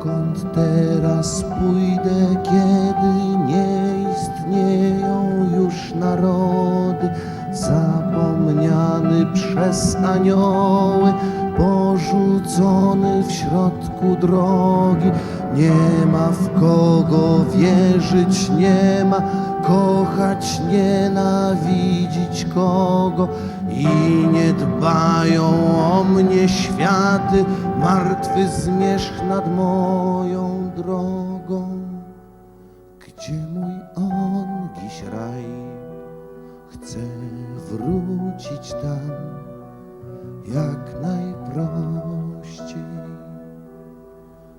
Dokąd teraz pójdę, kiedy nie istnieją już narody, zapomniany przez anioły, porzucony w środku drogi. Nie ma w kogo wierzyć, nie ma kochać, nienawidzić kogo i nie dbają o mnie światy, martwy zmierzch nad moją drogą. Gdzie mój on dziś raj? Chcę wrócić tam jak najprościej.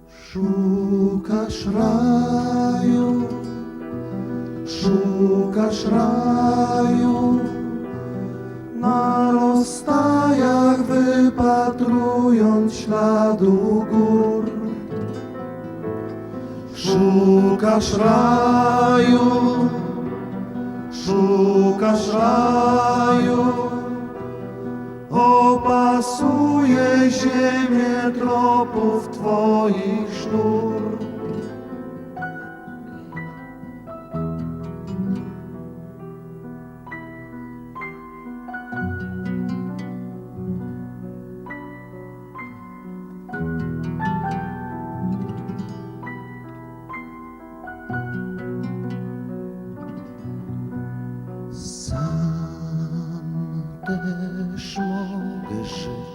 Szukasz raju, szukasz raju, na rozstajach wypatrując śladu gór. Szukasz raju, szukasz raju, opasuje ziemię tropów Twoich sznur. Też mogę żyć.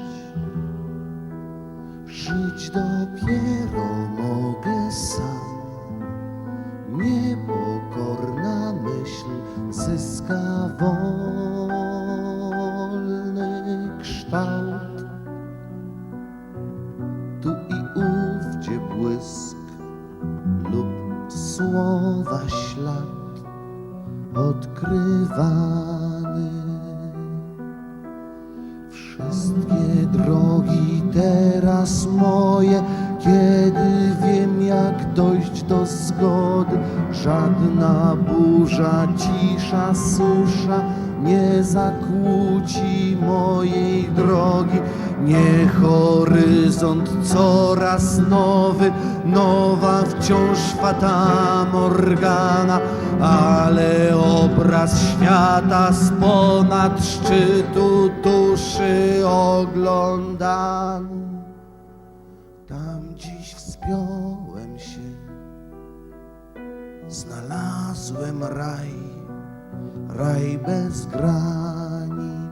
Żyć dopiero mogę sam. Niepokorna myśl zyska wolny kształt. Tu i ówdzie błysk lub słowa ślad odkrywany. Wszystkie drogi teraz moje, kiedy wiem jak dojść do zgody. Żadna burza, cisza, susza nie zakłóci mojej drogi. Nie horyzont coraz nowy, nowa wciąż fata Morgana, ale obraz świata z ponad szczytu duszy oglądany. Tam dziś wspiąłem się, znalazłem raj, raj bez granic.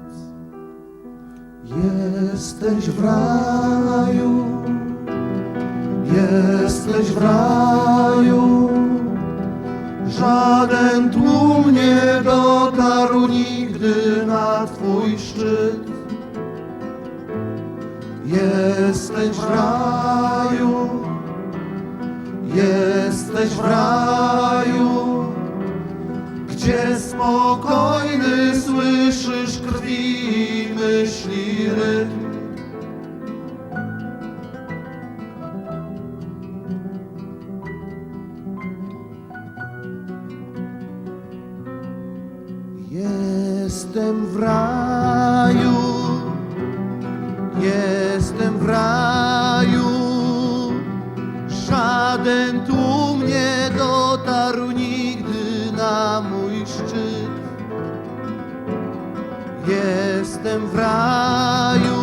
Jesteś w raju, jesteś w raju. Żaden tłum nie dotarł nigdy na twój szczyt. Jesteś w raju, jesteś w raju, gdzie spokojny słyszysz krwi i myśli rytm. Jestem w raju, jestem w raju. Żaden tłum nie dotarł nigdy na mój szczyt. Jestem w raju,